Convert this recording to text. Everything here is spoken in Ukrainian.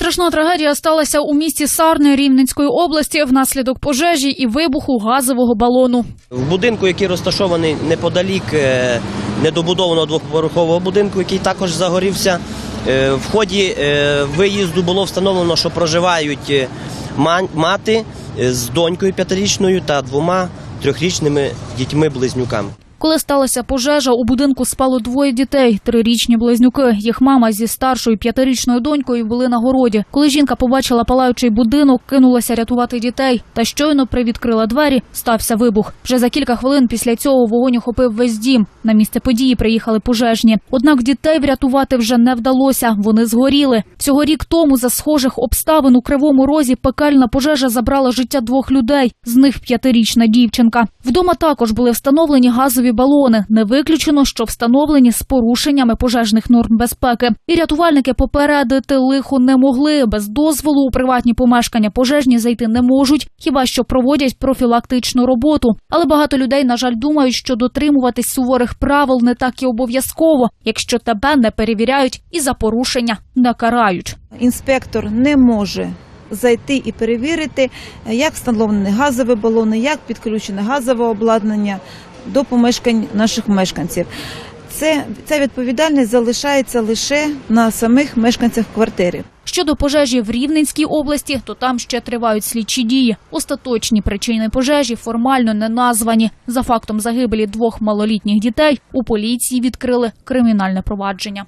Страшна трагедія сталася у місті Сарни Рівненської області внаслідок пожежі і вибуху газового балону. В будинку, який розташований неподалік е, недобудованого двоповерхового будинку, який також загорівся, е, в ході е, виїзду було встановлено, що проживають мати з донькою п'ятирічною та двома трьохрічними дітьми-близнюками. Коли сталася пожежа, у будинку спало двоє дітей, трирічні близнюки. Їх мама зі старшою п'ятирічною донькою були на городі. Коли жінка побачила палаючий будинок, кинулася рятувати дітей. Та щойно привідкрила двері, стався вибух. Вже за кілька хвилин після цього вогонь охопив весь дім. На місце події приїхали пожежні. Однак дітей врятувати вже не вдалося. Вони згоріли. Всього рік тому за схожих обставин у кривому розі пекельна пожежа забрала життя двох людей. З них п'ятирічна дівчинка. Вдома також були встановлені газові балони. Не виключено, що встановлені з порушеннями пожежних норм безпеки. І рятувальники попередити лихо не могли. Без дозволу у приватні помешкання пожежні зайти не можуть, хіба що проводять профілактичну роботу. Але багато людей, на жаль, думають, що дотримуватись суворих правил не так і обов'язково, якщо тебе не перевіряють і за порушення не карають. інспектор не може зайти і перевірити, як встановлені газові балони, як підключене газове обладнання до помешкань наших мешканців. Це ця відповідальність залишається лише на самих мешканцях квартири. Щодо пожежі в Рівненській області, то там ще тривають слідчі дії. Остаточні причини пожежі формально не названі. За фактом загибелі двох малолітніх дітей у поліції відкрили кримінальне провадження.